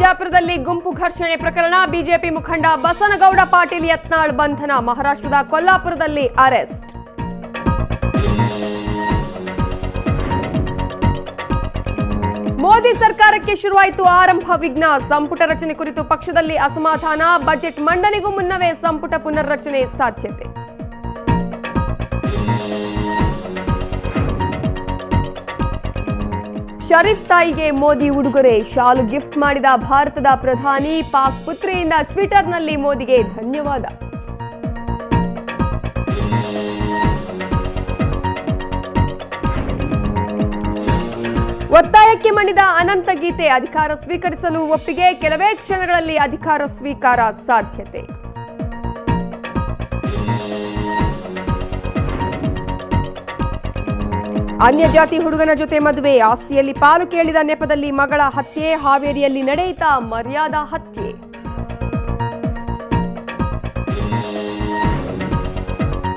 ಬಿಜಾಪುರದಲ್ಲಿ ಗುಂಪು ಘರ್ಷಣೆ ಪ್ರಕರಣ. ಬಿಜೆಪಿ ಮುಖಂಡ ಬಸನಗೌಡ ಪಾಟೀಲ್ ಯತ್ನಾಳ್ ಬಂಧನ, ಮಹಾರಾಷ್ಟ್ರದ ಕೊಲ್ಲಾಪುರದಲ್ಲಿ ಅರೆಸ್ಟ್. ಮೋದಿ ಸರ್ಕಾರಕ್ಕೆ ಶುರುವಾಯಿತು ಆರಂಭ ವಿಘ್ನ. ಸಂಪುಟ ರಚನೆ ಕುರಿತು ಪಕ್ಷದಲ್ಲಿ ಅಸಮಾಧಾನ. ಬಜೆಟ್ ಮಂಡನೆಗೂ ಮುನ್ನವೇ ಸಂಪುಟ ಪುನರ್ರಚನೆ ಸಾಧ್ಯತೆ. ಶರೀಫ್ ತಾಯಿಗೆ ಮೋದಿ ಉಡುಗೊರೆ, ಶಾಲು ಗಿಫ್ಟ್ ಮಾಡಿದ ಭಾರತದ ಪ್ರಧಾನಿ ಪಾಕ್ ಪುತ್ರಿಯಿಂದ ಟ್ವಿಟರ್ನಲ್ಲಿ ಮೋದಿಗೆ ಧನ್ಯವಾದ. ಒತ್ತಾಯಕ್ಕೆ ಮಣಿದ ಅನಂತ ಗೀತೆ ಅಧಿಕಾರ ಸ್ವೀಕರಿಸಲು ಒಪ್ಪಿಗೆ, ಕೆಲವೇ ಕ್ಷಣಗಳಲ್ಲಿ ಅಧಿಕಾರ ಸ್ವೀಕಾರ ಸಾಧ್ಯತೆ. ಅನ್ಯ ಜಾತಿ ಹುಡುಗನ ಜೊತೆ ಮದುವೆ, ಆಸ್ತಿಯಲ್ಲಿ ಪಾಲು ಕೇಳಿದ ನೆಪದಲ್ಲಿ ಮಗಳ ಹತ್ಯೆ, ಹಾವೇರಿಯಲ್ಲಿ ನಡೆಯಿತ ಮರ್ಯಾದಾ ಹತ್ಯೆ.